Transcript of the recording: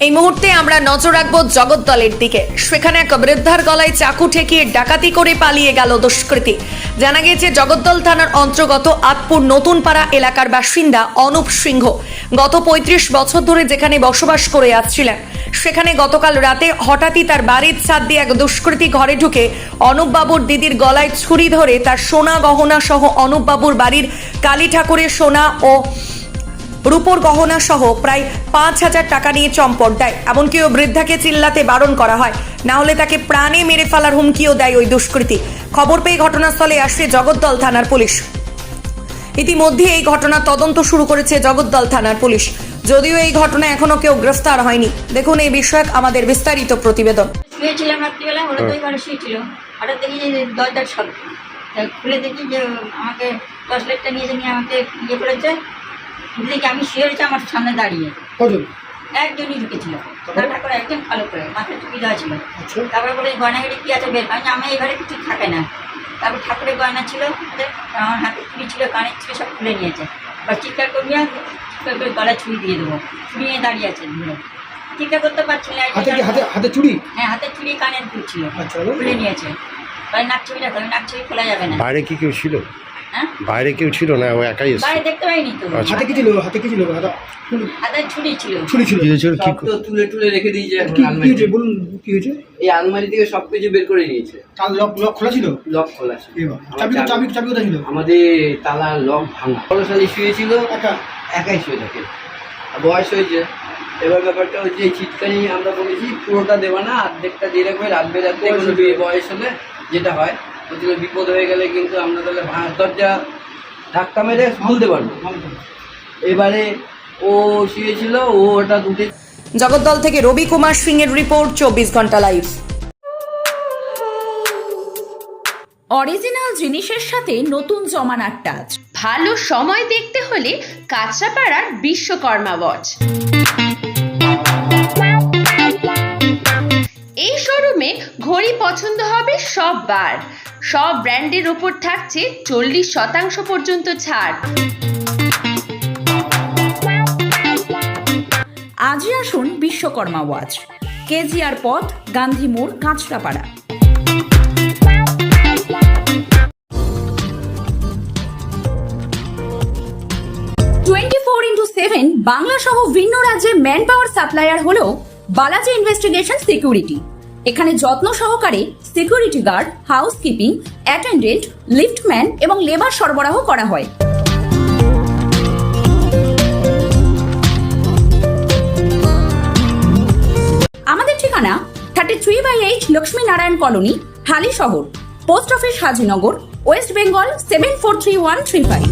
এই মুহূর্তে আমরা নজর রাখব জগদ্দলের দিকে। সেখানে এক বৃদ্ধার গলায় চাকু ঠেকিয়ে ডাকাতি করে পালিয়ে গেল দুষ্কৃতী। জানা গিয়েছে জগদ্দল থানার অন্তর্গত আতপুর নতুনপাড়া এলাকার বাসিন্দা অনুপ সিংহ গত পঁয়ত্রিশ বছর ধরে যেখানে বসবাস করে আসছিলেন। সেখানে গতকাল রাতে হঠাৎই তার বাড়ির ছাদ দিয়ে এক দুষ্কৃতী ঘরে ঢুকে অনুপবাবুর দিদির গলায় ছুরি ধরে তার সোনা গহনা সহ অনুপবাবুর বাড়ির কালী ঠাকুরের সোনা ও রূপোর গহনা সহ প্রায় পাঁচ হাজার টাকা নিয়ে চম্পট দেয়। এমনকি ও বৃদ্ধাকে চিল্লাতে বারণ করা হয়। না হলে তাকে প্রাণে মেরে ফেলার হুমকিও দেয় ওই দুষ্কৃতী। খবর পেয়ে ঘটনাস্থলে আসে জগদ্দল থানার পুলিশ। ইতিমধ্যে এই ঘটনার তদন্ত শুরু করেছে জগদ্দল থানার পুলিশ। যদিও এই ঘটনা এখনও কেউ গ্রেফতার হয়নি। দেখুন এই বিষয়ক আমাদের বিস্তারিত প্রতিবেদন। শুয়েছিলাম রাত্রিবেলা হঠাৎ ওই ঘরে শুয়েছিল। হঠাৎ দেখি যে দরজার সব খুলে দেখি যে আমাকে দশ লাখটা নিয়ে নিয়ে আমাকে ইয়ে করেছে দেখি আমি শুয়ে রয়েছে আমার সামনে দাঁড়িয়ে। কজন? একজনই ঢুকেছিল। তারপর? করে একদম ভালো করে মাথায় টুপি দেওয়া ছিল। আচ্ছা। তারপরে বলে গয়নাগাড়ি কি আছে? বের আমি আমি এই ঘরে কিছু থাকে না। তারপর ঠাকুরের গয়না ছিল আমার হাতে চুড়ি ছিল কানের ছিল সব খুলে নিয়েছে। বা চিৎকার করবি আর গলায় ছুরি দিয়ে দেবো। ছুরি নিয়ে দাঁড়িয়ে আছে ধরে চিৎকার করতে পারছি না হাতে চুড়ি? হ্যাঁ হাতে চুড়ি কানের দুল ছিল। আচ্ছা খুলে নিয়েছে। তাই নাক ছবি রাখো নাক ছবি খোলা যাবে না। বাইরে কি কেউ ছিল? বাইরে কেউ ছিল না ও একাই এসেছে। বাইরে দেখতে পাইনি তো। আচ্ছা। হাতে কি ছিল? হাতে কি ছিল? হাতে ছিল। ছুরি ছিল। কি হয়েছিল কি সব তো তুলে তুলে রেখে দিয়েছে এখন কি কি আলমারিতে। হয়েছে? বলুন কি হয়েছে? এই আলমারি থেকে সবকিছু বের করে নিয়েছে। তার লক লক খোলা ছিল? লক খোলা ছিল। চাবি চাবি- চাবি চাবি কোথায় ছিল? আমাদের তালার লক ভাঙা। বড়শালী শুয়েছিল একা? একাই শুয়ে থাকে। আর বয়স হয়েছে। এবার ব্যাপারটা হচ্ছে এই চিৎকারি আমরা বলেছি পুরোটা দেবো না অর্ধেকটা দিয়ে রাখবে রাত বেরাতে কোনো বিয়ে বয়স হলে যেটা হয় বলছিল বিপদ হয়ে গেলে কিন্তু আমরা তাহলে দরজা ধাক্কা মেরে খুলতে পারব। এবারে ও শুয়েছিল ও ওটা দুটে জগদ্দল থেকে রবি কুমার সিং এর রিপোর্ট চব্বিশ ঘণ্টা লাইভ। অরিজিনাল জিনিসের সাথে নতুন জমানার টাচ। ভালো সময় দেখতে হলে কাঁচরাপাড়ার বিশ্বকর্মা ওয়াচ। এই শোরুমে ঘড়ি পছন্দ হবে সব বার সব ব্র্যান্ডের ওপর থাকছে চল্লিশ শতাংশ পর্যন্ত ছাড়। আজই আসুন বিশ্বকর্মা ওয়াচ, কেজিআর পথ, গান্ধী মোড়, Kanchrapara. Twenty four into seven Bangla সহ ভিন্ন রাজ্যে ম্যান পাওয়ার সাপ্লায়ার হল বালাজি ইনভেস্টিগেশন সিকিউরিটি। এখানে যত্ন সহকারে security guard, housekeeping, attendant, liftman এবং লেবার সরবরাহ করা হয়। আমাদের ঠিকানা thirty three by eight Lakshmi Narayan colony, Halisahar. Post office Hajinagar, West Bengal seven four three one three five